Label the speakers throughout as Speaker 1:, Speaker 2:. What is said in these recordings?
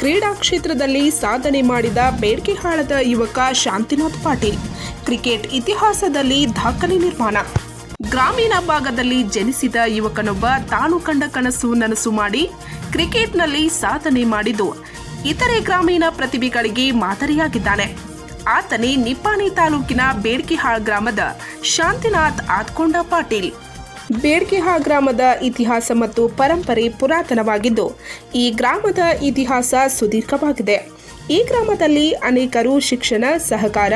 Speaker 1: ಕ್ರೀಡಾ ಕ್ಷೇತ್ರದಲ್ಲಿ ಸಾಧನೆ ಮಾಡಿದ ಬೇಡ್ಕಿಹಾಳದ ಯುವಕ ಶಾಂತಿನಾಥ್ ಪಾಟೀಲ್. ಕ್ರಿಕೆಟ್ ಇತಿಹಾಸದಲ್ಲಿ ದಾಖಲೆ ನಿರ್ಮಾಣ. ಗ್ರಾಮೀಣ ಭಾಗದಲ್ಲಿ ಜನಿಸಿದ ಯುವಕನೊಬ್ಬ ತಾನು ಕಂಡ ಕನಸು ನನಸು ಮಾಡಿ ಕ್ರಿಕೆಟ್ನಲ್ಲಿ ಸಾಧನೆ ಮಾಡಿದ್ದು ಇತರೆ ಗ್ರಾಮೀಣ ಪ್ರತಿಭೆಗಳಿಗೆ ಮಾದರಿಯಾಗಿದ್ದಾನೆ. ಆತನೇ ನಿಪ್ಪಾಣಿ ತಾಲೂಕಿನ ಬೇಡ್ಕಿಹಾಳ್ ಗ್ರಾಮದ ಶಾಂತಿನಾಥ್ ಆತ್ಕೊಂಡ ಪಾಟೀಲ್. ಬೇಡ್ಕೆಹಾಳ್ ಗ್ರಾಮದ ಇತಿಹಾಸ ಮತ್ತು ಪರಂಪರೆ ಪುರಾತನವಾಗಿದ್ದು, ಈ ಗ್ರಾಮದ ಇತಿಹಾಸ ಸುದೀರ್ಘವಾಗಿದೆ. ಈ ಗ್ರಾಮದಲ್ಲಿ ಅನೇಕರು ಶಿಕ್ಷಣ, ಸಹಕಾರ,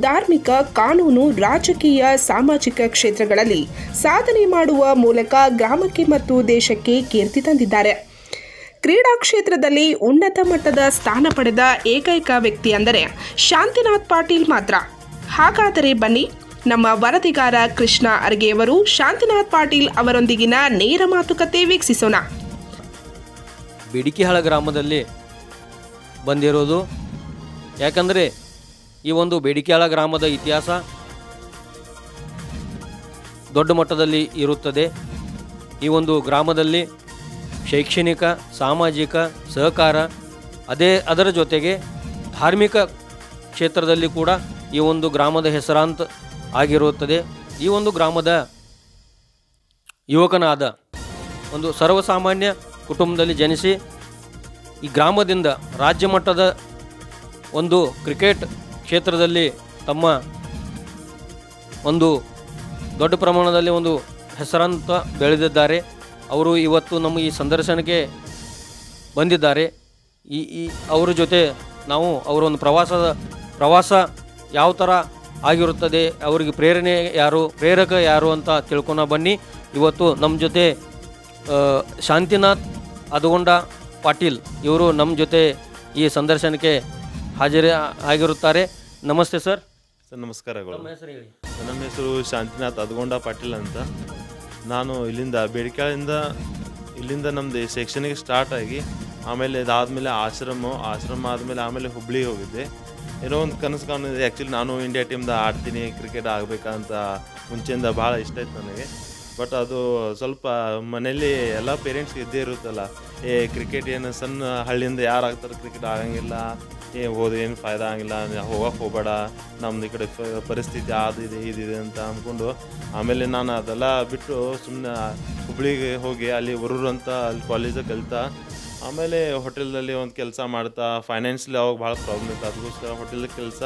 Speaker 1: ಧಾರ್ಮಿಕ ಕಾನೂನು, ರಾಜಕೀಯ, ಸಾಮಾಜಿಕ ಕ್ಷೇತ್ರಗಳಲ್ಲಿ ಸಾಧನೆ ಮಾಡುವ ಮೂಲಕ ಗ್ರಾಮಕ್ಕೆ ಮತ್ತು ದೇಶಕ್ಕೆ ಕೀರ್ತಿ ತಂದಿದ್ದಾರೆ. ಕ್ರೀಡಾ ಕ್ಷೇತ್ರದಲ್ಲಿ ಉನ್ನತ ಮಟ್ಟದ ಸ್ಥಾನ ಪಡೆದ ಏಕೈಕ ವ್ಯಕ್ತಿ ಅಂದರೆ ಶಾಂತಿನಾಥ್ ಪಾಟೀಲ್ ಮಾತ್ರ. ಹಾಗಾದರೆ ಬನ್ನಿ ನಮ್ಮ ವರದಿಗಾರ ಕೃಷ್ಣ ಅರ್ಗೆಯವರು ಶಾಂತಿನಾಥ್ ಪಾಟೀಲ್ ಅವರೊಂದಿಗಿನ ನೇರ ಮಾತುಕತೆ ವೀಕ್ಷಿಸೋಣ.
Speaker 2: ಬಿಡಿಕಿಹಾಳ ಗ್ರಾಮದಲ್ಲಿ ಬಂದಿರೋದು. ಯಾಕಂದರೆ ಈ ಒಂದು ಬೇಡಿಕೆಹಾಳ ಗ್ರಾಮದ ಇತಿಹಾಸ ದೊಡ್ಡ ಮಟ್ಟದಲ್ಲಿ ಇರುತ್ತದೆ. ಈ ಒಂದು ಗ್ರಾಮದಲ್ಲಿ ಶೈಕ್ಷಣಿಕ, ಸಾಮಾಜಿಕ ಸಹಕಾರ, ಅದೇ ಅದರ ಜೊತೆಗೆ ಧಾರ್ಮಿಕ ಕ್ಷೇತ್ರದಲ್ಲಿ ಕೂಡ ಈ ಒಂದು ಗ್ರಾಮದ ಹೆಸರಾಂತ ಆಗಿರುತ್ತದೆ. ಈ ಒಂದು ಗ್ರಾಮದ ಯುವಕನಾದ ಒಂದು ಸರ್ವಸಾಮಾನ್ಯ ಕುಟುಂಬದಲ್ಲಿ ಜನಿಸಿ ಈ ಗ್ರಾಮದಿಂದ ರಾಜ್ಯ ಮಟ್ಟದ ಒಂದು ಕ್ರಿಕೆಟ್ ಕ್ಷೇತ್ರದಲ್ಲಿ ತಮ್ಮ ಒಂದು ದೊಡ್ಡ ಪ್ರಮಾಣದಲ್ಲಿ ಒಂದು ಹೆಸರಂತ ಬೆಳೆದಿದ್ದಾರೆ. ಅವರು ಇವತ್ತು ನಮ್ಮ ಈ ಸಂದರ್ಶನಕ್ಕೆ ಬಂದಿದ್ದಾರೆ. ಈ ಈ, ಅವರ ಜೊತೆ ನಾವು ಅವರ ಒಂದು ಪ್ರವಾಸದ, ಪ್ರವಾಸ ಯಾವ ಥರ ಆಗಿರುತ್ತದೆ. ಅವರಿಗೆ ಪ್ರೇರಣೆ ಯಾರು ಪ್ರೇರಕ ಯಾರು ಅಂತ ತಿಳ್ಕೊಳ ಬನ್ನಿ. ಇವತ್ತು ನಮ್ಮ ಜೊತೆ ಶಾಂತಿನಾಥ್ ಅದಗೊಂಡ ಪಾಟೀಲ್ ಇವರು ನಮ್ಮ ಜೊತೆ ಈ ಸಂದರ್ಶನಕ್ಕೆ ಹಾಜರಿ ಆಗಿರುತ್ತಾರೆ. ನಮಸ್ತೆ ಸರ್.
Speaker 3: ಸರ್ ನಮಸ್ಕಾರಗಳು.
Speaker 2: ನಮ್ಮ
Speaker 3: ನನ್ನ ಹೆಸರು ಶಾಂತಿನಾಥ್ ಅದಗೊಂಡ ಪಾಟೀಲ್ ಅಂತ. ನಾನು ಇಲ್ಲಿಂದ ಬೇಡಿಕೆಯಿಂದ ಇಲ್ಲಿಂದ ನಮ್ಮದು ಶೈಕ್ಷಣಿಕ ಸ್ಟಾರ್ಟ್ ಆಗಿ ಆಮೇಲೆ ಇದಾದಮೇಲೆ ಆಶ್ರಮ ಆಶ್ರಮ ಆದಮೇಲೆ ಆಮೇಲೆ ಹುಬ್ಳಿಗೆ ಹೋಗಿದ್ದೆ. ಏನೋ ಒಂದು ಕನಸು ಕಾಣಿದೆ ಆ್ಯಕ್ಚುಲಿ ನಾನು ಇಂಡಿಯಾ ಟೀಮ್ದ ಆಡ್ತೀನಿ ಕ್ರಿಕೆಟ್ ಆಗಬೇಕಂತ ಮುಂಚೆಯಿಂದ ಭಾಳ ಇಷ್ಟ ಇತ್ತು ನನಗೆ. ಬಟ್ ಅದು ಸ್ವಲ್ಪ ಮನೇಲಿ ಎಲ್ಲ ಪೇರೆಂಟ್ಸ್ ಇದ್ದೇ ಇರುತ್ತಲ್ಲ. ಏ ಕ್ರಿಕೆಟ್ ಏನು ಸಣ್ಣ ಹಳ್ಳಿಯಿಂದ ಯಾರು ಆಗ್ತಾರೆ ಕ್ರಿಕೆಟ್ ಆಗಂಗಿಲ್ಲ. ಏ, ಓದು, ಏನು ಫಾಯ್ದ ಆಗಿಲ್ಲ ಹೋಗಕ್ಕೆ ಹೋಗಬೇಡ. ನಮ್ದು ಈ ಕಡೆ ಪರಿಸ್ಥಿತಿ ಅದು ಇದೆ ಇದಿದೆ ಅಂತ ಅಂದ್ಕೊಂಡು ಆಮೇಲೆ ನಾನು ಅದೆಲ್ಲ ಬಿಟ್ಟು ಸುಮ್ಮನೆ ಹುಬ್ಳಿಗೆ ಹೋಗಿ ಅಲ್ಲಿ ಬರೂರು ಅಂತ ಅಲ್ಲಿ ಕಾಲೇಜಾಗ ಕಲಿತಾ ಆಮೇಲೆ ಹೋಟೆಲ್ದಲ್ಲಿ ಒಂದು ಕೆಲಸ ಮಾಡ್ತಾ ಫೈನಾನ್ಷಿಯಲಿ ಅವಾಗ ಭಾಳ ಪ್ರಾಬ್ಲಮ್ ಇತ್ತು. ಅದಕ್ಕೋಸ್ಕರ ಹೋಟೆಲ್ ಕೆಲಸ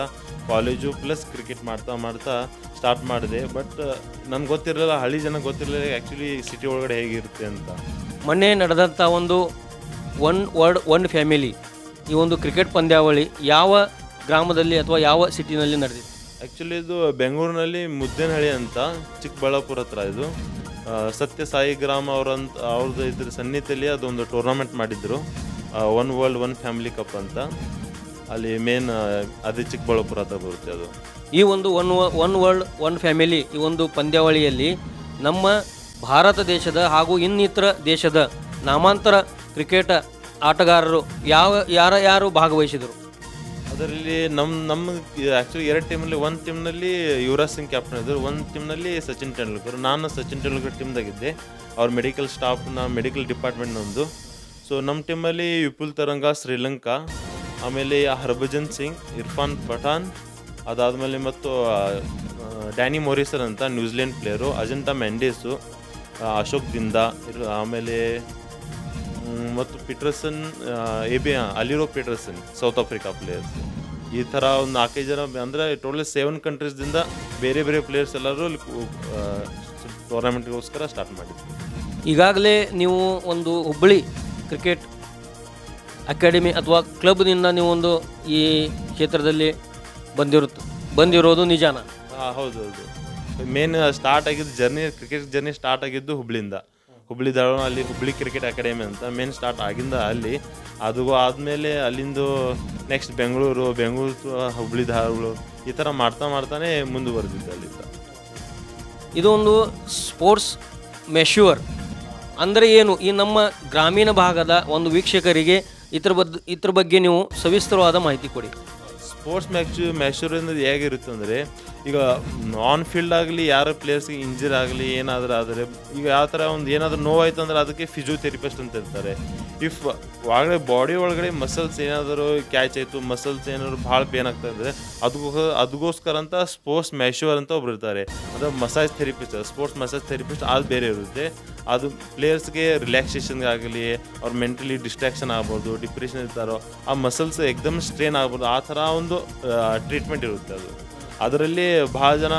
Speaker 3: ಕಾಲೇಜು ಪ್ಲಸ್ ಕ್ರಿಕೆಟ್ ಮಾಡ್ತಾ ಮಾಡ್ತಾ ಸ್ಟಾರ್ಟ್ ಮಾಡಿದೆ. ಬಟ್ ನನ್ಗೆ ಗೊತ್ತಿರಲಿಲ್ಲ ಹಳ್ಳಿ ಜನ ಗೊತ್ತಿರಲಿಲ್ಲ ಆ್ಯಕ್ಚುಲಿ ಸಿಟಿ ಒಳಗಡೆ ಹೇಗಿರುತ್ತೆ ಅಂತ.
Speaker 2: ಮೊನ್ನೆ ನಡೆದಂಥ ಒಂದು ಒನ್ ವರ್ಡ್ ಒನ್ ಫ್ಯಾಮಿಲಿ ಈ ಒಂದು ಕ್ರಿಕೆಟ್ ಪಂದ್ಯಾವಳಿ ಯಾವ ಗ್ರಾಮದಲ್ಲಿ ಅಥವಾ ಯಾವ ಸಿಟಿನಲ್ಲಿ ನಡೆದಿದೆ
Speaker 3: ಆ್ಯಕ್ಚುಲಿ ಇದು ಬೆಂಗಳೂರಿನಲ್ಲಿ ಮುದ್ದೇನಹಳ್ಳಿ ಅಂತ ಚಿಕ್ಕಬಳ್ಳಾಪುರ ಹತ್ರ ಇದು. ಸತ್ಯ ಸಾಯಿ ಗ್ರಾಮ ಅವರಂತ, ಅವ್ರದ್ದು ಇದ್ರ ಸನ್ನಿಧಿಯಲ್ಲಿ ಅದೊಂದು ಟೂರ್ನಮೆಂಟ್ ಮಾಡಿದ್ರು. One world one family cup ಅಂತ. ಅಲ್ಲಿ ಮೇನ್ ಅದೇ ಚಿಕ್ಕಬಳ್ಳಾಪುರ ಹತ್ರ ಬರುತ್ತೆ ಅದು.
Speaker 2: ಈ ಒಂದು one one world one family ಈ ಒಂದು ಪಂದ್ಯಾವಳಿಯಲ್ಲಿ ನಮ್ಮ ಭಾರತ ದೇಶದ ಹಾಗೂ ಇನ್ನಿತರ ದೇಶದ ನಾಮಾಂತರ ಕ್ರಿಕೆಟ್ ಆಟಗಾರರು ಯಾವ, ಯಾರ, ಯಾರು ಭಾಗವಹಿಸಿದರು?
Speaker 3: ಅದರಲ್ಲಿ ನಮ್ಮ ನಮ್ಮ ಆ್ಯಕ್ಚುಲಿ ಎರಡು ಟೀಮಲ್ಲಿ ಒಂದು ಟೀಮ್ನಲ್ಲಿ ಯುವರಾಜ್ ಸಿಂಗ್ ಕ್ಯಾಪ್ಟನ್ ಇದ್ದರು ಒಂದು ಟೀಮ್ನಲ್ಲಿ ಸಚಿನ್ ತೆಂಡೂಲ್ಕರ್. ನಾನು ಸಚಿನ್ ತೆಂಡೂಲ್ಕರ್ ಟೀಮ್ದಾಗಿದ್ದೆ ಅವ್ರ ಮೆಡಿಕಲ್ ಸ್ಟಾಫ್ನ ಮೆಡಿಕಲ್ ಡಿಪಾರ್ಟ್ಮೆಂಟ್ ನಮ್ಮದು ಸೊ ನಮ್ಮ ಟೀಮಲ್ಲಿ ವಿಪುಲ್ ತರಂಗ ಶ್ರೀಲಂಕಾ ಆಮೇಲೆ ಹರ್ಭಜನ್ ಸಿಂಗ್ ಇರ್ಫಾನ್ ಪಠಾನ್ ಅದಾದಮೇಲೆ ಮತ್ತು ಡ್ಯಾನಿ ಮೊರಿಸರ್ ಅಂತ ನ್ಯೂಜಿಲೆಂಡ್ ಪ್ಲೇಯರು ಅಜಂತಾ ಮೆಂಡೇಸು ಆ, ಅಶೋಕ್ ದಿಂದ ಆಮೇಲೆ ಮತ್ತು ಪೀಟರ್ಸನ್ ಎ ಬಿ ಅಲಿರೋ ಪೀಟರ್ಸನ್ ಸೌತ್ ಆಫ್ರಿಕಾ ಪ್ಲೇಯರ್ಸ್ ಈ ಥರ ಒಂದು ನಾಲ್ಕೈದು ಜನ ಅಂದರೆ ಟೋಟಲ್ ಸೆವೆನ್ ಕಂಟ್ರೀಸ್ದಿಂದ ಬೇರೆ ಬೇರೆ ಪ್ಲೇಯರ್ಸ್ ಎಲ್ಲರೂ ಟೂರ್ನಮೆಂಟ್ಗೋಸ್ಕರ ಸ್ಟಾರ್ಟ್ ಮಾಡಿದ್ವಿ
Speaker 2: ಈಗಾಗಲೇ ನೀವು ಒಂದು ಹುಬ್ಬಳ್ಳಿ ಕ್ರಿಕೆಟ್ ಅಕಾಡೆಮಿ ಅಥವಾ ಕ್ಲಬ್ನಿಂದ ನೀವು ಒಂದು ಈ ಕ್ಷೇತ್ರದಲ್ಲಿ ಬಂದಿರುತ್ತ ಬಂದಿರೋದು ನಿಜಾನ?
Speaker 3: ಹಾಂ ಹೌದು ಹೌದು. ಮೇನ್ ಸ್ಟಾರ್ಟ್ ಆಗಿದ್ದು ಜರ್ನಿ ಕ್ರಿಕೆಟ್ ಜರ್ನಿ ಸ್ಟಾರ್ಟ್ ಆಗಿದ್ದು ಹುಬ್ಳಿಯಿಂದ. ಹುಬ್ಳಿ ಅಲ್ಲಿ ಹುಬ್ಳಿ ಕ್ರಿಕೆಟ್ ಅಕಾಡೆಮಿ ಅಂತ ಮೇನ್ ಸ್ಟಾರ್ಟ್ ಆಗಿಂದ ಅಲ್ಲಿ. ಅದು ಆದಮೇಲೆ ಅಲ್ಲಿಂದು ನೆಕ್ಸ್ಟ್ ಬೆಂಗಳೂರು ಬೆಂಗಳೂರು ಹುಬ್ಳಿ ಧಾರವಾಡ ಈ ಥರ ಮಾಡ್ತಾ ಮಾಡ್ತಾನೆ ಮುಂದುವರೆದಿದ್ದು ಅಲ್ಲಿಂದ.
Speaker 2: ಇದು ಒಂದು ಸ್ಪೋರ್ಟ್ಸ್ ಮೆಶ್ಯೂರ್ ಅಂದರೆ ಏನು? ಈ ನಮ್ಮ ಗ್ರಾಮೀಣ ಭಾಗದ ಒಂದು ವೀಕ್ಷಕರಿಗೆ ಇದ್ರ ಬದ್ ಇದ್ರ ಬಗ್ಗೆ ನೀವು ಸವಿಸ್ತರವಾದ ಮಾಹಿತಿ ಕೊಡಿ.
Speaker 3: ಸ್ಪೋರ್ಟ್ಸ್ ಮ್ಯಾಚ್ ಮ್ಯಾಚೂರ್ ಅನ್ನೋದು ಹೇಗಿರುತ್ತೆ ಅಂದರೆ ಈಗ ಆನ್ ಫೀಲ್ಡ್ ಆಗಲಿ, ಯಾರ ಪ್ಲೇಯರ್ಸ್ಗೆ ಇಂಜರಿ ಆಗಲಿ, ಏನಾದರೂ ಆದರೆ, ಈಗ ಯಾವ ಥರ ಒಂದು ಏನಾದರೂ ನೋವಾಯ್ತು ಅಂದ್ರೆ ಅದಕ್ಕೆ ಫಿಸಿಯೋಥೆರಪಿಸ್ಟ್ ಅಂತ ಇರ್ತಾರೆ. ಇಫ್ ಒಳಗಡೆ ಬಾಡಿ ಒಳಗಡೆ ಮಸಲ್ಸ್ ಏನಾದರೂ ಕ್ಯಾಚ್ ಆಯಿತು ಮಸಲ್ಸ್ ಏನಾದರೂ ಭಾಳ ಪೇನ್ ಆಗ್ತಾ ಇದ್ರೆ ಅದಕ್ಕೋ ಅದಕ್ಕೋಸ್ಕರ ಅಂತ ಸ್ಪೋರ್ಟ್ಸ್ ಮ್ಯಾಶ್ಯೂರ್ ಅಂತ ಒಬ್ರು ಇರ್ತಾರೆ. ಅದು massage therapist sports massage therapist ಅದು ಬೇರೆ ಇರುತ್ತೆ. ಅದು ಪ್ಲೇಯರ್ಸ್ಗೆ ರಿಲ್ಯಾಕ್ಸೇಷನ್ಗಾಗಲಿ ಅವ್ರ ಮೆಂಟಲಿ ಡಿಸ್ಟ್ರಾಕ್ಷನ್ ಆಗ್ಬೋದು ಡಿಪ್ರೆಷನ್ ಇರ್ತಾರೋ, ಆ ಮಸಲ್ಸ್ ಎಕ್ದಮ್ ಸ್ಟ್ರೇನ್ ಆಗ್ಬೋದು, ಆ ಥರ ಒಂದು ಟ್ರೀಟ್ಮೆಂಟ್ ಇರುತ್ತೆ ಅದು. ಅದರಲ್ಲಿ ಭಾಳ ಜನ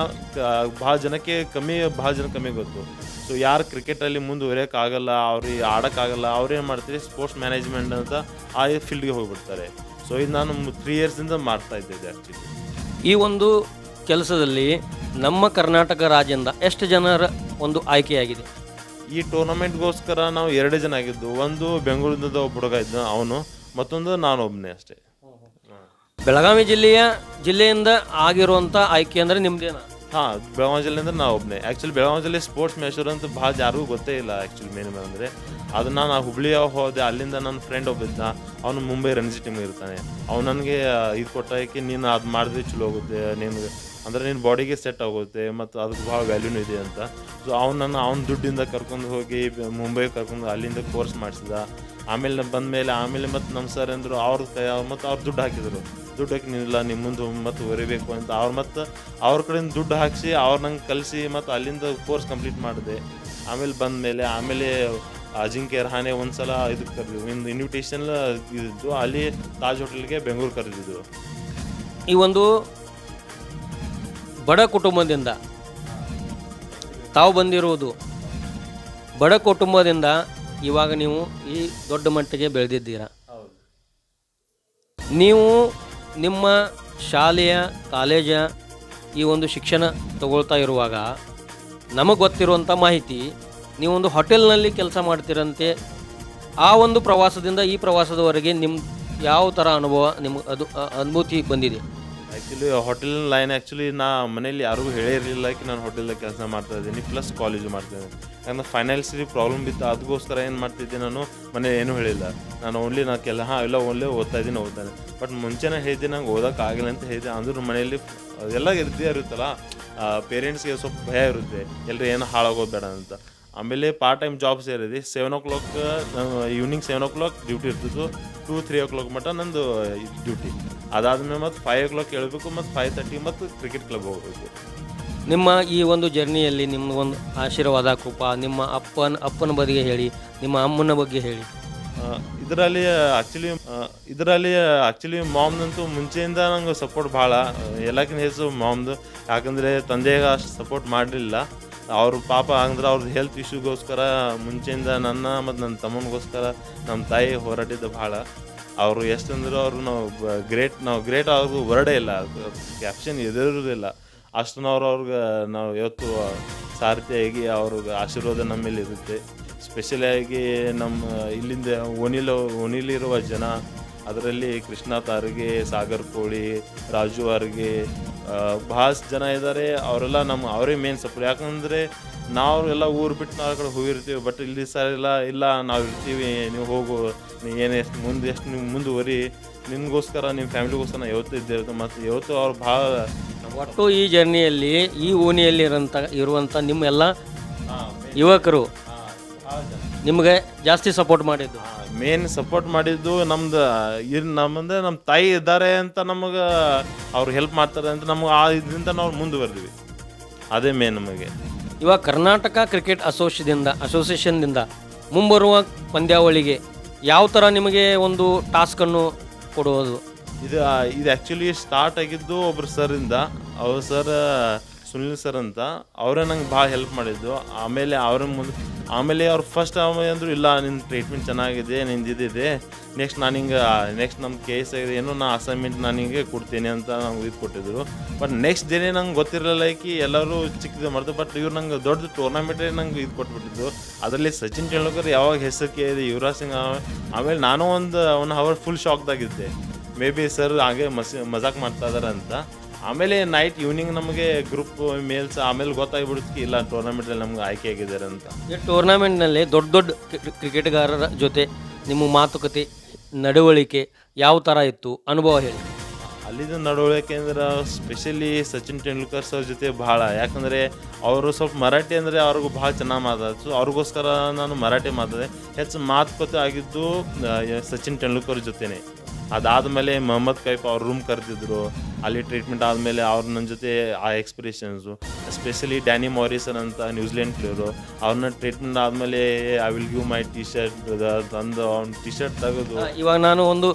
Speaker 3: ಭಾಳ ಜನಕ್ಕೆ ಕಮ್ಮಿ ಭಾಳ ಜನ ಕಮ್ಮಿ ಗೊತ್ತು. ಸೊ ಯಾರು ಕ್ರಿಕೆಟಲ್ಲಿ ಮುಂದುವರಿಯೋಕ್ಕಾಗಲ್ಲ ಅವ್ರಿಗೆ ಆಡೋಕ್ಕಾಗಲ್ಲ ಅವ್ರೇನು ಮಾಡ್ತೀರಿ ಸ್ಪೋರ್ಟ್ಸ್ ಮ್ಯಾನೇಜ್ಮೆಂಟ್ ಅಂತ ಆ ಫೀಲ್ಡ್ಗೆ ಹೋಗಿಬಿಡ್ತಾರೆ. ಸೊ ಇದು ನಾನು ತ್ರೀ ಇಯರ್ಸಿಂದ ಮಾಡ್ತಾ ಇದ್ದೆ ಆ್ಯಕ್ಚುಲಿ
Speaker 2: ಈ ಒಂದು ಕೆಲಸದಲ್ಲಿ ನಮ್ಮ ಕರ್ನಾಟಕ ರಾಜ್ಯದಿಂದ ಎಷ್ಟು ಜನರ ಒಂದು ಆಯ್ಕೆಯಾಗಿದೆ?
Speaker 3: ಈ ಟೂರ್ನಮೆಂಟ್ಗೋಸ್ಕರ ನಾವು ಎರಡೇ ಜನ ಆಗಿದ್ದು ಒಂದು ಬೆಂಗಳೂರಿನಿಂದ ಒಬ್ಬ ಹುಡುಗ ಇದ್ದ ಅವನು ಮತ್ತೊಂದು ನಾನು ಒಬ್ಬನೇ ಅಷ್ಟೇ.
Speaker 2: ಬೆಳಗಾವಿ ಜಿಲ್ಲೆಯ ಜಿಲ್ಲೆಯಿಂದ ಆಗಿರುವಂಥ ಆಯ್ಕೆ ಅಂದರೆ ನಿಮ್ದೇನ?
Speaker 3: ಹಾಂ, ಬೆಳಗಾವಿ ಜಿಲ್ಲೆಯಿಂದ ನಾವು ಒಬ್ಬನೇ ಆ್ಯಕ್ಚುಲಿ ಬೆಳಗಾವಿ ಜಿಲ್ಲೆ ಸ್ಪೋರ್ಟ್ಸ್ ಮೇಷರ್ ಅಂತ ಭಾಳ ಯಾರಿಗೂ ಗೊತ್ತೇ ಇಲ್ಲ ಆ್ಯಕ್ಚುಲಿ ಮೇನ್ ಅಂದರೆ. ಅದನ್ನ ನಾನು ಹುಬ್ಳಿಯ ಹೋದೆ, ಅಲ್ಲಿಂದ ನನ್ನ ಫ್ರೆಂಡ್ ಒಬ್ಬಿದ್ದ ಅವನು ಮುಂಬೈ ರಣಜಿ ಟೀಮ್ ಇರ್ತಾನೆ. ಅವ್ನು ನನಗೆ ಇದು ಕೊಟ್ಟಾಕಿ, ನೀನು ಅದು ಮಾಡಿದ್ರೆ ಚಲೋ ಹೋಗುತ್ತೆ ನಿನ್ಗೆ ಅಂದರೆ ನಿನ್ನ ಬಾಡಿಗೆ ಸೆಟ್ ಆಗುತ್ತೆ, ಮತ್ತು ಅದಕ್ಕೆ ಭಾಳ ವ್ಯಾಲ್ಯೂನು ಇದೆ ಅಂತ. ಸೊ ಅವ್ನು ನನ್ನ, ಅವ್ನ ದುಡ್ಡಿಂದ ಕರ್ಕೊಂಡು ಹೋಗಿ ಮುಂಬೈ ಕರ್ಕೊಂಡು ಅಲ್ಲಿಂದ ಕೋರ್ಸ್ ಮಾಡಿಸಿದ. ಆಮೇಲೆ ಬಂದ ಮೇಲೆ ಆಮೇಲೆ ಮತ್ತು ನಮ್ಮ ಸರ್ ಅಂದರು, ಅವ್ರ ಕೈ ಮತ್ತು ಅವ್ರು ದುಡ್ಡು ಹಾಕಿದರು. ದುಡ್ಡು ಹಾಕಿ ನಿಲ್ಲ ನಿಮ್ಮ ಮುಂದೆ ಮತ್ತು ಹೊರಿಬೇಕು ಅಂತ. ಅವ್ರು ಮತ್ತು ಅವ್ರ ಕಡೆಯಿಂದ ದುಡ್ಡು ಹಾಕಿಸಿ, ಅವ್ರು ನಂಗೆ ಕಲಿಸಿ ಮತ್ತು ಅಲ್ಲಿಂದ ಕೋರ್ಸ್ ಕಂಪ್ಲೀಟ್ ಮಾಡಿದೆ. ಆಮೇಲೆ ಬಂದ ಮೇಲೆ ಆಮೇಲೆ ಅಜಿಂಕ್ಯ ರಹಾನೆ ಒಂದ್ಸಲ ಇದಕ್ಕೆ ಕರೆದಿದ್ದು ಒಂದು ಇನ್ವಿಟೇಷನ್ ಇದ್ದು ಅಲ್ಲಿ ತಾಜ್ ಹೋಟೆಲ್ಗೆ ಬೆಂಗಳೂರು ಕರೆದಿದ್ದು
Speaker 2: ಈ ಒಂದು ಬಡ ಕುಟುಂಬದಿಂದ ತಾವು ಬಂದಿರುವುದು ಬಡ ಕುಟುಂಬದಿಂದ ಇವಾಗ ನೀವು ಈ ದೊಡ್ಡ ಮಟ್ಟಿಗೆ ಬೆಳೆದಿದ್ದೀರಾ. ನೀವು ನಿಮ್ಮ ಶಾಲೆಯ ಕಾಲೇಜ ಈ ಒಂದು ಶಿಕ್ಷಣ ತಗೊಳ್ತಾ ಇರುವಾಗ ನಮಗೆ ಗೊತ್ತಿರುವಂಥ ಮಾಹಿತಿ ನೀವೊಂದು ಹೋಟೆಲ್ನಲ್ಲಿ ಕೆಲಸ ಮಾಡ್ತೀರಂತೆ ಆ ಒಂದು ಪ್ರವಾಸದಿಂದ ಈ ಪ್ರವಾಸದವರೆಗೆ ನಿಮ್ಮ ಯಾವ ಥರ ಅನುಭವ ನಿಮ್ಗೆ ಅದು ಅನುಭೂತಿ ಬಂದಿದೆ?
Speaker 3: ಆ್ಯಕ್ಚುಲಿ ಹೋಟೆಲ್ ಲೈನ್ ಆ್ಯಕ್ಚುಲಿ ನಾ ಮನೇಲಿ ಯಾರಿಗೂ ಹೇಳೇ ಇರಲಿಲ್ಲ ಕಿ ನಾನು ಹೋಟೆಲ್ದಾಗ ಕೆಲಸ ಮಾಡ್ತಾ ಇದ್ದೀನಿ ಪ್ಲಸ್ ಕಾಲೇಜು ಮಾಡ್ತಿದ್ದೀನಿ ಯಾಕಂದ್ರೆ ಫೈನಾನ್ಸಿಯಲಿ ಪ್ರಾಬ್ಲಮ್ ಬಿತ್ತು ಅದಕ್ಕೋಸ್ಕರ ಏನು ಮಾಡ್ತಿದ್ದೆ ನಾನು, ಮನೆ ಏನೂ ಹೇಳಿಲ್ಲ. ನಾನು ಓನ್ಲಿ ನಾ ಕೆಲ, ಹಾಂ, ಎಲ್ಲ ಓನ್ಲಿ ಓದ್ತಾ ಇದ್ದೀನಿ ಓದ್ತಾನೆ ಬಟ್ ಮುಂಚೆನೇ ಹೇಳಿದ್ದೆ, ನಂಗೆ ಓದೋಕ್ಕಾಗಿಲ್ಲ ಅಂತ ಹೇಳಿದೆ ಅಂದ್ರೂ ಮನೆಯಲ್ಲಿ ಎಲ್ಲ ಇದ್ದೇ ಇರುತ್ತಲ್ಲ ಪೇರೆಂಟ್ಸ್ಗೆ ಸ್ವಲ್ಪ ಭಯ ಇರುತ್ತೆ. ಎಲ್ಲರೂ ಏನು ಹಾಳಾಗೋದು ಬೇಡ ಅಂತ. ಆಮೇಲೆ ಪಾರ್ಟ್ ಟೈಮ್ ಜಾಬ್ ಸೇರಿದೆ. Seven o'clock evening seven o'clock duty ಇರ್ತಿತ್ತು ಟೂ ತ್ರೀ ಓ ಕ್ಲಾಕ್ ಮಟ್ಟ ನಂದು ಡ್ಯೂಟಿ ಅದಾದಮೇಲೆ ಮತ್ತು ಫೈವ್ ಓ ಕ್ಲಾಕ್ ಹೇಳಬೇಕು ಮತ್ತು ಫೈವ್ ತರ್ಟಿ ಮತ್ತು ಕ್ರಿಕೆಟ್ ಕ್ಲಬ್ ಹೋಗಬೇಕು.
Speaker 2: ನಿಮ್ಮ ಈ ಒಂದು ಜರ್ನಿಯಲ್ಲಿ ನಿಮ್ಮ ಒಂದು ಆಶೀರ್ವಾದ ಕೃಪ ನಿಮ್ಮ ಅಪ್ಪನ ಅಪ್ಪನ ಬಗ್ಗೆ ಹೇಳಿ ನಿಮ್ಮ ಅಮ್ಮನ ಬಗ್ಗೆ ಹೇಳಿ.
Speaker 3: ಇದರಲ್ಲಿ ಆ್ಯಕ್ಚುಲಿ ಇದರಲ್ಲಿ ಆ್ಯಕ್ಚುಲಿ ಮಾಮ್ದಂತೂ ಮುಂಚೆಯಿಂದ ನಂಗೆ ಸಪೋರ್ಟ್ ಭಾಳ. ಎಲ್ಲಕ್ಕಿಂತ ಹೆಚ್ಚು ಮಾಮ್ದು. ಯಾಕಂದರೆ ತಂದೆಗೆ ಅಷ್ಟು ಸಪೋರ್ಟ್ ಮಾಡಲಿಲ್ಲ. ಅವ್ರ ಪಾಪ ಅಂದ್ರೆ ಅವ್ರದ್ದು ಹೆಲ್ತ್ ಇಶ್ಯೂಗೋಸ್ಕರ ಮುಂಚೆಯಿಂದ ನನ್ನ ಮತ್ತು ನನ್ನ ತಮ್ಮನಿಗೋಸ್ಕರ ನಮ್ಮ ತಾಯಿ ಹೋರಾಟಿದ್ದು ಭಾಳ. ಅವರು ಎಷ್ಟಂದ್ರೆ ಅವರು ನಾವು ಗ್ರೇಟ್ ನಾವು ಗ್ರೇಟ್ ಅವ್ರಿಗೂ ವರ್ಡೇ ಇಲ್ಲ. ಕ್ಯಾಪ್ಷನ್ ಎದುರಿಲ್ಲ ಅಷ್ಟು ನಾವು ಅವ್ರಿಗೆ ನಾವು ಇವತ್ತು ಸಾರಥಿಯಾಗಿ ಅವ್ರಿಗೆ ಆಶೀರ್ವಾದ ನಮ್ಮಲ್ಲಿ ಮೇಲೆ ಇರುತ್ತೆ ಸ್ಪೆಷಲಾಗಿ ನಮ್ಮ ಇಲ್ಲಿಂದ ಓಣಿಲ ಓಣಿಲಿರುವ ಜನ, ಅದರಲ್ಲಿ ಕೃಷ್ಣ ತಾರಿಗೆ, ಸಾಗರ್ ಕೋಳಿ, ರಾಜು ಅವ್ರಿಗೆ ಭಾಳ ಜನ ಇದ್ದಾರೆ ಅವರೆಲ್ಲ ನಮ್ಮ ಅವರೇ ಮೇನ್ ಸಪೋರ್ಟ್ ಯಾಕಂದರೆ ನಾವು ಎಲ್ಲ ಊರು ಬಿಟ್ಟು ನಾವು ಕಡೆ ಹೋಗಿರ್ತೀವಿ ಬಟ್ ಇಲ್ಲಿ ಸರ್ ಇಲ್ಲ ಇಲ್ಲ ನಾವು ಇರ್ತೀವಿ ನೀವು ಹೋಗು ನೀವು ಏನು ಎಷ್ಟು ಮುಂದೆ ಎಷ್ಟು ನೀವು ಮುಂದುವರಿ ನಿಮಗೋಸ್ಕರ ನಿಮ್ಮ ಫ್ಯಾಮಿಲಿಗೋಸ್ಕರ ನಾವು ಯಾವತ್ತೂ ಇದ್ದೇ ಇರುತ್ತೆ ಮತ್ತು ಯಾವತ್ತೂ ಅವ್ರು ಭಾಳ
Speaker 2: ಒಟ್ಟು ಈ ಜರ್ನಿಯಲ್ಲಿ ಈ ಓಣಿಯಲ್ಲಿರೋಂಥ ಇರುವಂಥ ನಿಮ್ಮೆಲ್ಲ ಯುವಕರು ನಿಮಗೆ ಜಾಸ್ತಿ ಸಪೋರ್ಟ್ ಮಾಡಿದ್ದು.
Speaker 3: ಮೇನ್ ಸಪೋರ್ಟ್ ಮಾಡಿದ್ದು ನಮ್ದು ಇರ್ ನಮ್ಮಂದ್ರೆ ನಮ್ಮ ತಾಯಿ ಇದ್ದಾರೆ ಅಂತ ನಮಗೆ ಅವ್ರು ಹೆಲ್ಪ್ ಮಾಡ್ತಾರೆ ಅಂತ ನಮಗೆ ಆ ಇದರಿಂದ ನಾವು ಮುಂದುವರೆದ್ವಿ. ಅದೇ ಮೇನ್ ನಮಗೆ.
Speaker 2: ಇವಾಗ ಕರ್ನಾಟಕ ಕ್ರಿಕೆಟ್ ಅಸೋಸಿಯದಿಂದ ಅಸೋಸಿಯೇಷನ್ದಿಂದ ಮುಂಬರುವ ಪಂದ್ಯಾವಳಿಗೆ ಯಾವ ಥರ ನಿಮಗೆ ಒಂದು ಟಾಸ್ಕನ್ನು ಕೊಡುವುದು?
Speaker 3: ಇದು ಇದು ಆ್ಯಕ್ಚುಲಿ ಸ್ಟಾರ್ಟ್ ಆಗಿದ್ದು ಒಬ್ರು ಸರಿಂದ ಅವ್ರು ಸರ್ ಸುನಿಲ್ ಸರ್ ಅಂತ. ಅವರೇ ನಂಗೆ ಭಾಳ ಹೆಲ್ಪ್ ಮಾಡಿದ್ದು. ಆಮೇಲೆ ಅವ್ರ ಮುಂದೆ ಆಮೇಲೆ ಅವ್ರು ಫಸ್ಟ್ ಆಮೇಲೆ ಅಂದರು, ಇಲ್ಲ ನಿನ್ನ ಟ್ರೀಟ್ಮೆಂಟ್ ಚೆನ್ನಾಗಿದೆ, ನಿಂದು ಇದಿದೆ. ನೆಕ್ಸ್ಟ್ ನಾನು ಹಿಂಗೆ ನೆಕ್ಸ್ಟ್ ನಮ್ಮ ಕೇಸ್ ಆಗಿದೆ, ಏನೋ ನಾ ಅಸೈನ್ಮೆಂಟ್ ನಾನು ಹಿಂಗೆ ಕೊಡ್ತೀನಿ ಅಂತ ನಂಗೆ ಇದು ಕೊಟ್ಟಿದ್ರು. ಬಟ್ ನೆಕ್ಸ್ಟ್ ಡೇನೇ ನಂಗೆ ಗೊತ್ತಿರಲಿಲ್ಲ ಕಿ ಎಲ್ಲರೂ ಚಿಕ್ಕದು ಮಾಡ್ದು ಬಟ್ ಇವ್ರು ನಂಗೆ ದೊಡ್ಡ ಟೂರ್ನಮೆಂಟೇ ನಂಗೆ ಇದು ಕೊಟ್ಬಿಟ್ಟಿದ್ದು ಅದರಲ್ಲಿ ಸಚಿನ್ ತೆಂಡೂಲ್ಕರ್ ಯಾವಾಗ ಹೆಸರು ಕೇಳಿದೆ ಯುವರಾಜ್ ಸಿಂಗ್ ಆಮೇಲೆ ನಾನು ಒಂದು ಒನ್ ಅವರ್ ಫುಲ್ ಶಾಕ್ದಾಗಿದ್ದೆ ಮೇ ಬಿ ಸರ್ ಹಾಗೆ ಮಸಿ, ಮಜಾಕ್ ಮಾಡ್ತಾ ಇದ್ದಾರೆ ಅಂತ. ಆಮೇಲೆ ನೈಟ್ ಈವ್ನಿಂಗ್ ನಮಗೆ ಗ್ರೂಪ್ ಮೇಲ್ಸ್ ಆಮೇಲೆ ಗೊತ್ತಾಗ್ಬಿಡುತ್ತೆ ಇಲ್ಲ ಟೂರ್ನಮೆಂಟಲ್ಲಿ ನಮ್ಗೆ ಆಯ್ಕೆ ಆಗಿದ್ದಾರೆ ಅಂತ.
Speaker 2: ಈ ಟೂರ್ನಮೆಂಟ್ನಲ್ಲಿ ದೊಡ್ಡ ದೊಡ್ಡ ಕ್ರಿ- ಕ್ರಿಕೆಟ್ಗಾರರ ಜೊತೆ ನಿಮ್ಮ ಮಾತುಕತೆ ನಡವಳಿಕೆ ಯಾವ ಥರ ಇತ್ತು? ಅನುಭವ ಹೇಳಿ.
Speaker 3: ಅಲ್ಲಿದ್ದು ನಡವಳಿಕೆ ಅಂದ್ರೆ ಸ್ಪೆಷಲಿ ಸಚಿನ್ ತೆಂಡೂಲ್ಕರ್ ಸರ್ ಜೊತೆ ಭಾಳ ಯಾಕಂದರೆ ಅವರು ಸ್ವಲ್ಪ ಮರಾಠಿ ಅಂದರೆ ಅವ್ರಿಗೂ ಭಾಳ ಚೆನ್ನಾಗಿ ಮಾತಾಡ್ತು ಅವ್ರಿಗೋಸ್ಕರ ನಾನು ಮರಾಠಿ ಮಾತಾಡಿದೆ. ಹೆಚ್ಚು ಮಾತುಕತೆ ಆಗಿದ್ದು ಸಚಿನ್ ತೆಂಡೂಲ್ಕರ್ ಜೊತೆನೆ. ಅದಾದಮೇಲೆ ಮೊಹಮ್ಮದ್ ಕೈಫ್ ಅವ್ರ ರೂಮ್ ಕರೆದಿದ್ರು. ಅಲ್ಲಿ ಟ್ರೀಟ್ಮೆಂಟ್ ಆದಮೇಲೆ ಅವ್ರು ನನ್ನ ಜೊತೆ ಆ ಎಕ್ಸ್ಪ್ರೆಷನ್ಸು ಎಸ್ಪೆಷಲಿ ಡ್ಯಾನಿ ಮಾರಿಸನ್ ಅಂತ ನ್ಯೂಜಿಲೆಂಡ್ ಪ್ಲೇಯರು ಅವ್ರನ್ನ ಟ್ರೀಟ್ಮೆಂಟ್ ಆದಮೇಲೆ I will give my T shirt ತಂದು ಅವ್ನ ಟಿ ಶರ್ಟ್ ತೆಗೆದು
Speaker 2: ಇವಾಗ ನಾನು ಒಂದು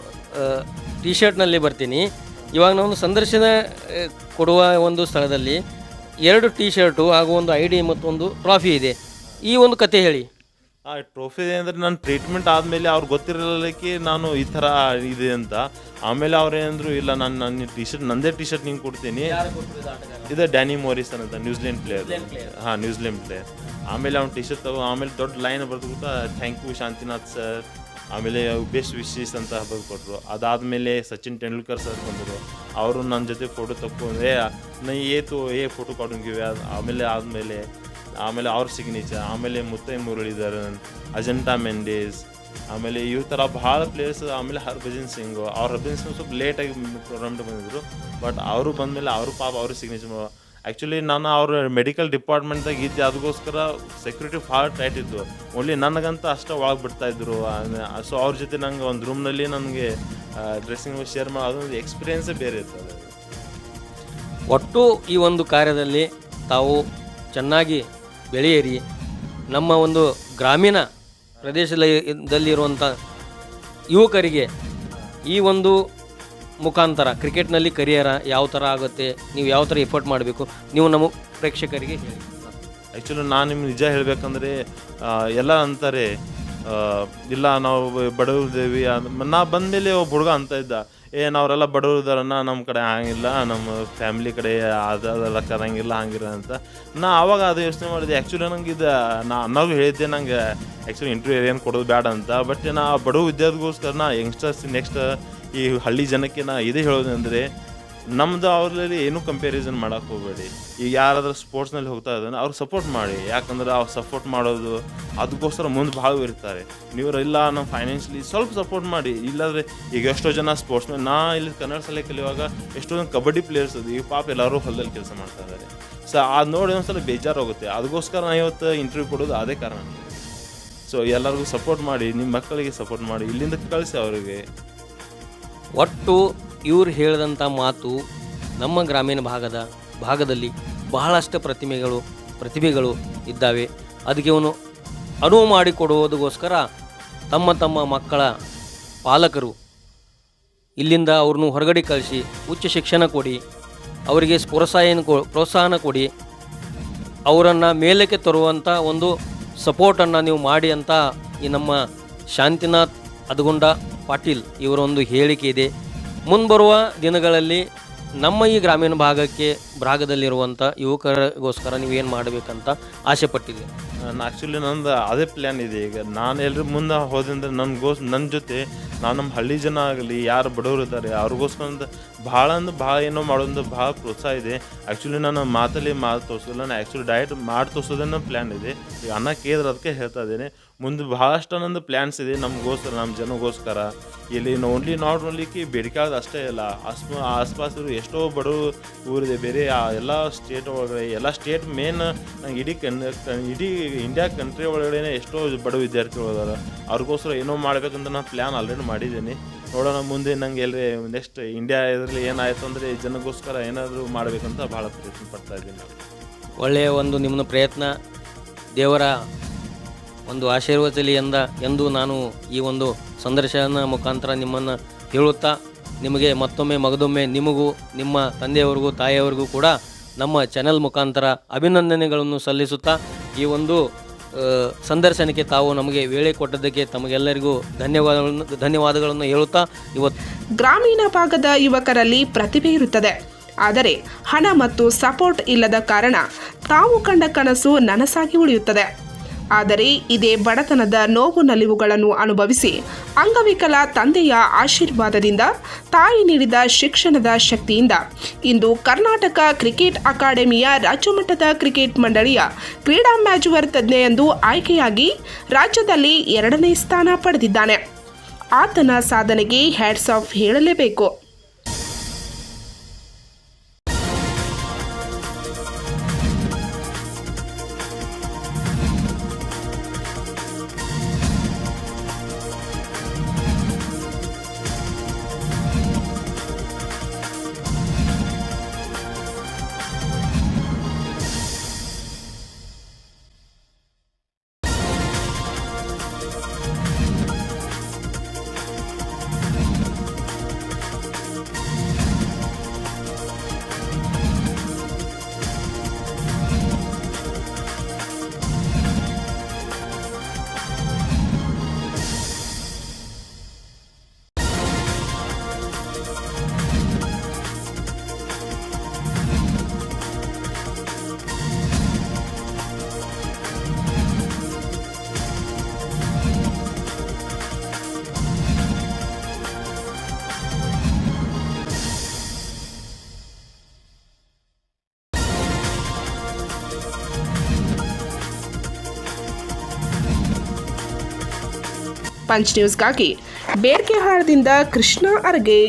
Speaker 2: ಟಿ ಶರ್ಟ್ನಲ್ಲಿ ಬರ್ತೀನಿ. ಇವಾಗ ನಾನು ಸಂದರ್ಶನ ಕೊಡುವ ಒಂದು ಸ್ಥಳದಲ್ಲಿ ಎರಡು ಟಿ ಶರ್ಟು ಹಾಗೂ ಒಂದು ಐ ಡಿ ಮತ್ತು ಒಂದು ಟ್ರಾಫಿ ಇದೆ. ಈ ಒಂದು ಕತೆ ಹೇಳಿ.
Speaker 3: ಆ ಟ್ರೋಫಿ ಅಂದರೆ ನನ್ನ ಟ್ರೀಟ್ಮೆಂಟ್ ಆದಮೇಲೆ ಅವ್ರು ಗೊತ್ತಿರಲಿಕ್ಕೆ ನಾನು ಈ ಥರ ಇದೆ ಅಂತ. ಆಮೇಲೆ ಅವ್ರು ಏನಂದ್ರು ಇಲ್ಲ ನಾನು ನನ್ನ ಟಿ ಶರ್ಟ್ ನಂದೇ ಟಿ ಶರ್ಟ್ ನಿಂಗೆ ಕೊಡ್ತೀನಿ. ಇದು ಡ್ಯಾನಿ ಮೋರಿಸನ್ ಅಂತ ನ್ಯೂಜಿಲೆಂಡ್ ಪ್ಲೇಯರ್ ಹಾಂ ನ್ಯೂಜಿಲೆಂಡ್ ಪ್ಲೇಯರ್ ಆಮೇಲೆ ಅವ್ನು ಟಿ ಶರ್ಟ್ ತಗೋ ಆಮೇಲೆ ದೊಡ್ಡ ಲೈನ್ ಬರೆದ್ಬಿಟ್ಟು ಥ್ಯಾಂಕ್ ಯು ಶಾಂತಿನಾಥ್ ಸರ್ ಆಮೇಲೆ ಬೆಸ್ಟ್ ವಿಶಸ್ ಅಂತ ಬರೆದು ಕೊಟ್ಟರು ಅದಾದಮೇಲೆ ಸಚಿನ್ ತೆಂಡೂಲ್ಕರ್ ಸರ್ ಬಂದರು. ಅವರು ನನ್ನ ಜೊತೆ ಫೋಟೋ ತಗೊಂಡೆ ನಾ ಏತು ಏ ಫೋಟೋ ಕೊಡೋಂಗಿವೆ ಆಮೇಲೆ ಆದಮೇಲೆ ಆಮೇಲೆ ಅವ್ರ ಸಿಗ್ನೇಚರ್ ಆಮೇಲೆ ಮುತ್ತೈ ಮುರಳೀಧರನ್ ಅಜಂಟಾ ಮೆಂಡೇಸ್, ಆಮೇಲೆ ಈ ಥರ ಭಾಳ ಪ್ಲೇಯರ್ಸ್ ಆಮೇಲೆ ಹರ್ಭಜನ್ ಸಿಂಗ್. ಅವ್ರ ಹರ್ಭಜನ್ ಸಿಂಗ್ ಸ್ವಲ್ಪ ಲೇಟಾಗಿ ಟೂರ್ನಮೆಂಟ್ ಬಂದಿದ್ರು. ಬಟ್ ಅವರು ಬಂದಮೇಲೆ ಅವರು ಪಾಪ ಅವ್ರ ಸಿಗ್ನೇಚರ್ ಆ್ಯಕ್ಚುಲಿ ನಾನು ಅವ್ರ ಮೆಡಿಕಲ್ ಡಿಪಾರ್ಟ್ಮೆಂಟ್ದಾಗ ಇದ್ದೆ ಅದಕ್ಕೋಸ್ಕರ ಸೆಕ್ಯೂರಿಟಿ ಭಾಳ ಟೈಟ್ ಇತ್ತು. ಓನ್ಲಿ ನನಗಂತ ಅಷ್ಟೇ ಒಳಗೆ ಬಿಡ್ತಾ ಇದ್ರು. ಸೊ ಅವ್ರ ಜೊತೆ ನಂಗೆ ಒಂದು ರೂಮ್ನಲ್ಲಿ ನನಗೆ ಡ್ರೆಸ್ಸಿಂಗ್ ಶೇರ್ ಮಾಡೋ, ಅದೊಂದು ಎಕ್ಸ್ಪೀರಿಯೆನ್ಸೇ ಬೇರೆ ಇತ್ತು ಅದು.
Speaker 2: ಒಟ್ಟು ಈ ಒಂದು ಕಾರ್ಯದಲ್ಲಿ ತಾವು ಚೆನ್ನಾಗಿ ಬೆಳೆಯಿರಿ. ನಮ್ಮ ಒಂದು ಗ್ರಾಮೀಣ ಪ್ರದೇಶದಲ್ಲಿರುವಂಥ ಯುವಕರಿಗೆ ಈ ಒಂದು ಮುಖಾಂತರ ಕ್ರಿಕೆಟ್ನಲ್ಲಿ ಕರಿಯರ ಯಾವ ಥರ ಆಗುತ್ತೆ, ನೀವು ಯಾವ ಥರ ಎಫರ್ಟ್ ಮಾಡಬೇಕು, ನೀವು ನಮ್ಮ ಪ್ರೇಕ್ಷಕರಿಗೆ ಹೇಳಿ.
Speaker 3: ಆ್ಯಕ್ಚುಲಿ ನಾನು ನಿಮ್ಗೆ ನಿಜ ಹೇಳಬೇಕಂದ್ರೆ ಎಲ್ಲ ಅಂತಾರೆ ಇಲ್ಲ, ನಾವು ಬಡವರಿದ್ದೇವೆ. ನಾ ಬಂದಮೇಲೆ ಒಬ್ಬ ಹುಡುಗ ಅಂತ ಇದ್ದ. ಏನು ಅವರೆಲ್ಲ ಬಡವರು ಇದಾರನ್ನ ನಮ್ಮ ಕಡೆ ಹಂಗಿಲ್ಲ ನಮ್ಮ ಫ್ಯಾಮಿಲಿ ಕಡೆ ಅದೆಲ್ಲ ಕರಂಗಿಲ್ಲ ಹಂಗಿಲ್ಲ ಅಂತ. ನಾ ಆವಾಗ ಅದು ಯೋಚನೆ ಮಾಡಿದೆ ಆ್ಯಕ್ಚುಲಿ ನಂಗೆ ಇದು ನಾ ಅನ್ನೋರು ಹೇಳಿದ್ದೆ ನಂಗೆ ಆ್ಯಕ್ಚುಲಿ ಇಂಟರ್ವ್ಯೂ ಏನು ಕೊಡೋದು ಬೇಡ ಅಂತ. ಬಟ್ ನಾ ಬಡವ ವಿದ್ಯಾರ್ಥಿಗೋಸ್ಕರ ನಾ ಯಂಗ್ಸ್ಟರ್ಸ್ ನೆಕ್ಸ್ಟ್ ಈ ಹಳ್ಳಿ ಜನಕ್ಕೆ ನಾ ಇದೇ ಹೇಳೋದಂದರೆ ನಮ್ದು ಅವ್ರಲ್ಲಿ ಏನೂ ಕಂಪ್ಯಾರಿಸನ್ ಮಾಡಕ್ಕೆ ಹೋಗಬೇಡಿ. ಈಗ ಯಾರಾದ್ರೂ ಸ್ಪೋರ್ಟ್ಸ್ನಲ್ಲಿ ಹೋಗ್ತಾ ಇದ್ದಾನೆ, ಅವ್ರು ಸಪೋರ್ಟ್ ಮಾಡಿ. ಯಾಕಂದ್ರೆ ಅವ್ರು ಸಪೋರ್ಟ್ ಮಾಡೋದು ಅದಕ್ಕೋಸ್ಕರ ಮುಂದೆ ಭಾಳ ಇರ್ತಾರೆ. ನೀವು ಇಲ್ಲ ನಾವು ಫೈನಾನ್ಷಿಯಲಿ ಸ್ವಲ್ಪ ಸಪೋರ್ಟ್ ಮಾಡಿ. ಇಲ್ಲಾಂದರೆ ಈಗ ಎಷ್ಟೋ ಜನ ಸ್ಪೋರ್ಟ್ಸ್ ನಾ ಇಲ್ಲಿ ಕನ್ನಡ ಶಾಲೆ ಕಲಿಯುವಾಗ ಎಷ್ಟೋ ಜನ ಕಬಡ್ಡಿ ಪ್ಲೇಯರ್ಸ್ ಅದು ಈಗ ಪಾಪ ಎಲ್ಲರೂ ಹೊಲದಲ್ಲಿ ಕೆಲಸ ಮಾಡ್ತಾ ಇದ್ದಾರೆ ಸೊ ಅದು ನೋಡಿ ಒಂದ್ಸಲ ಬೇಜಾರಾಗುತ್ತೆ. ಅದಕ್ಕೋಸ್ಕರ ನಾ ಇವತ್ತು ಇಂಟರ್ವ್ಯೂ ಕೊಡೋದು ಅದೇ ಕಾರಣ. ಸೊ ಎಲ್ಲರಿಗೂ ಸಪೋರ್ಟ್ ಮಾಡಿ ನಿಮ್ಮ ಮಕ್ಕಳಿಗೆ ಸಪೋರ್ಟ್ ಮಾಡಿ, ಇಲ್ಲಿಂದ ಕಳಿಸಿ ಅವರಿಗೆ.
Speaker 2: ಒಟ್ಟು ಇವ್ರು ಹೇಳಿದಂಥ ಮಾತು ನಮ್ಮ ಗ್ರಾಮೀಣ ಭಾಗದ ಭಾಗದಲ್ಲಿ ಬಹಳಷ್ಟು ಪ್ರತಿಮೆಗಳು, ಪ್ರತಿಭೆಗಳು ಇದ್ದಾವೆ. ಅದಕ್ಕೆ ಅವನು ಅನುವು ಮಾಡಿಕೊಡುವುದಕ್ಕೋಸ್ಕರ ತಮ್ಮ ತಮ್ಮ ಮಕ್ಕಳ ಪಾಲಕರು ಇಲ್ಲಿಂದ ಅವ್ರನ್ನು ಹೊರಗಡೆ ಕಳಿಸಿ ಉಚ್ಚ ಶಿಕ್ಷಣ ಕೊಡಿ, ಅವರಿಗೆ ಪ್ರೋತ್ಸಾಹನ ಕೊ, ಪ್ರೋತ್ಸಾಹನ ಕೊಡಿ, ಅವರನ್ನು ಮೇಲಕ್ಕೆ ತರುವಂಥ ಒಂದು ಸಪೋರ್ಟನ್ನು ನೀವು ಮಾಡಿ ಅಂತ ಈ ನಮ್ಮ ಶಾಂತಿನಾಥ್ ಅದಗೊಂಡ ಪಾಟೀಲ್ ಇವರ ಒಂದು ಹೇಳಿಕೆ ಇದೆ. ಮುಂಬರುವ ದಿನಗಳಲ್ಲಿ ನಮ್ಮ ಈ ಗ್ರಾಮೀಣ ಭಾಗಕ್ಕೆ ಭಾಗದಲ್ಲಿರುವಂಥ ಯುವಕರಿಗೋಸ್ಕರ ನೀವೇನು ಮಾಡಬೇಕಂತ ಆಸೆ ಪಟ್ಟಿದೆ
Speaker 3: ನಾನು ಆ್ಯಕ್ಚುಲಿ ನಂದು ಅದೇ ಪ್ಲ್ಯಾನ್ ಇದೆ. ಈಗ ನಾನು ಎಲ್ಲರೂ ಮುಂದೆ ಹೋದಂದ್ರೆ ನನಗೋಸ್ ನನ್ನ ಜೊತೆ ನಾನು ನಮ್ಮ ಹಳ್ಳಿ ಜನ ಆಗಲಿ, ಯಾರು ಬಡವರು ಇದ್ದಾರೆ ಅವ್ರಿಗೋಸ್ಕರ ಭಾಳ ಅಂದ್ರೆ ಭಾಳ ಏನೋ ಮಾಡೋದು ಭಾಳ ಪ್ರೋತ್ಸಾಹ ಇದೆ. ಆ್ಯಕ್ಚುಲಿ ನಾನು ಮಾತಲ್ಲಿ ಮಾತು ತೋರಿಸೋಲ್ಲ ನಾನು ಆ್ಯಕ್ಚುಲಿ ಡಯಟ್ ಮಾಡಿ ತೋರಿಸೋದನ್ನ ಪ್ಲ್ಯಾನ್ ಇದೆ. ಈಗ ಅನ್ನ ಕೇಳಿದ್ರೆ ಅದಕ್ಕೆ ಹೇಳ್ತಾ ಇದ್ದೇನೆ. ಮುಂದೆ ಭಾಳಷ್ಟು ನಂದು ಪ್ಲ್ಯಾನ್ಸ್ ಇದೆ ನಮಗೋಸ್ಕರ ನಮ್ಮ ಜನಗೋಸ್ಕರ. ಇಲ್ಲಿ ಓನ್ಲಿ ನಾಟ್ ಓನ್ಲಿಕ್ಕೆ ಬೇಡಿಕೆ ಅಷ್ಟೇ ಇಲ್ಲ. ಆಸ್ಪ ಆಸ್ಪಾಸ್ ಎಷ್ಟೋ ಬಡವರು ಊರಿದೆ, ಬೇರೆ ಆ ಎಲ್ಲ ಸ್ಟೇಟ್ ಒಳಗಡೆ, ಎಲ್ಲ ಸ್ಟೇಟ್ ಮೇನ್ ನಂಗೆ ಇಡೀ ಕನ್- ಇಡೀ ಇಂಡಿಯಾ ಕಂಟ್ರಿ ಒಳಗಡೆ ಎಷ್ಟೋ ಬಡ ವಿದ್ಯಾರ್ಥಿಗಳು ಅದಾರ. ಅವ್ರಿಗೋಸ್ಕರ ಏನೋ ಮಾಡ್ಬೇಕಂತ ನಾನು ಪ್ಲ್ಯಾನ್ ಆಲ್ರೆಡಿ ಮಾಡಿದ್ದೀನಿ. ನೋಡೋಣ ಮುಂದೆ ನಂಗೆ ಎಲ್ಲಿ ನೆಕ್ಸ್ಟ್ ಇಂಡಿಯಾ ಇದರಲ್ಲಿ ಏನಾಯಿತು ಅಂದರೆ ಜನಗೋಸ್ಕರ ಏನಾದರೂ ಮಾಡಬೇಕಂತ ಭಾಳ ಪ್ರಯತ್ನ ಪಡ್ತಾ ಇದ್ದೀನಿ.
Speaker 2: ಒಳ್ಳೆಯ ಒಂದು ನಿಮ್ಮ ಪ್ರಯತ್ನ, ದೇವರ ಒಂದು ಆಶೀರ್ವಚಲಿ ಎಂದ, ಎಂದು ನಾನು ಈ ಒಂದು ಸಂದರ್ಶನ ಮುಖಾಂತರ ನಿಮ್ಮನ್ನು ಹೇಳುತ್ತಾ, ನಿಮಗೆ ಮತ್ತೊಮ್ಮೆ ಮಗದೊಮ್ಮೆ ನಿಮಗೂ, ನಿಮ್ಮ ತಂದೆಯವರಿಗೂ, ತಾಯಿಯವರಿಗೂ ಕೂಡ ನಮ್ಮ ಚಾನೆಲ್ ಮುಖಾಂತರ ಅಭಿನಂದನೆಗಳನ್ನು ಸಲ್ಲಿಸುತ್ತಾ, ಈ ಒಂದು ಸಂದರ್ಶನಕ್ಕೆ ತಾವು ನಮಗೆ ವೇಳೆ ಕೊಟ್ಟದ್ದಕ್ಕೆ ತಮಗೆಲ್ಲರಿಗೂ ಧನ್ಯವಾದಗಳನ್ನು ಧನ್ಯವಾದಗಳನ್ನು ಹೇಳುತ್ತಾ ಇವತ್ತು
Speaker 1: ಗ್ರಾಮೀಣ ಭಾಗದ ಯುವಕರಲ್ಲಿ ಪ್ರತಿಭೆ ಇರುತ್ತದೆ. ಆದರೆ ಹಣ ಮತ್ತು ಸಪೋರ್ಟ್ ಇಲ್ಲದ ಕಾರಣ ತಾವು ಕಂಡ ಕನಸು ನನಸಾಗಿ ಉಳಿಯುತ್ತದೆ. ಆದರೆ ಇದೇ ಬಡತನದ ನೋವು ನಲಿವುಗಳನ್ನು ಅನುಭವಿಸಿ ಅಂಗವಿಕಲ ತಂದೆಯ ಆಶೀರ್ವಾದದಿಂದ ತಾಯಿ ನೀಡಿದ ಶಿಕ್ಷಣದ ಶಕ್ತಿಯಿಂದ ಇಂದು ಕರ್ನಾಟಕ ಕ್ರಿಕೆಟ್ ಅಕಾಡೆಮಿಯ ರಾಜ್ಯಮಟ್ಟದ ಕ್ರಿಕೆಟ್ ಮಂಡಳಿಯ ಕ್ರೀಡಾ ಮ್ಯಾಜುವರ್ ತಜ್ಞ ಎಂದು ಆಯ್ಕೆಯಾಗಿ ರಾಜ್ಯದಲ್ಲಿ ಎರಡನೇ ಸ್ಥಾನ ಪಡೆದಿದ್ದಾನೆ. ಆತನ ಸಾಧನೆಗೆ ಹ್ಯಾಟ್ಸ್ ಆಫ್ ಹೇಳಲೇಬೇಕು. ಪಂಚ್ ನ್ಯೂಸ್ಗಾಗಿ ಬೇಡ್ಕೆಹಾಳದಿಂದ ಕೃಷ್ಣ ಅರಗೆ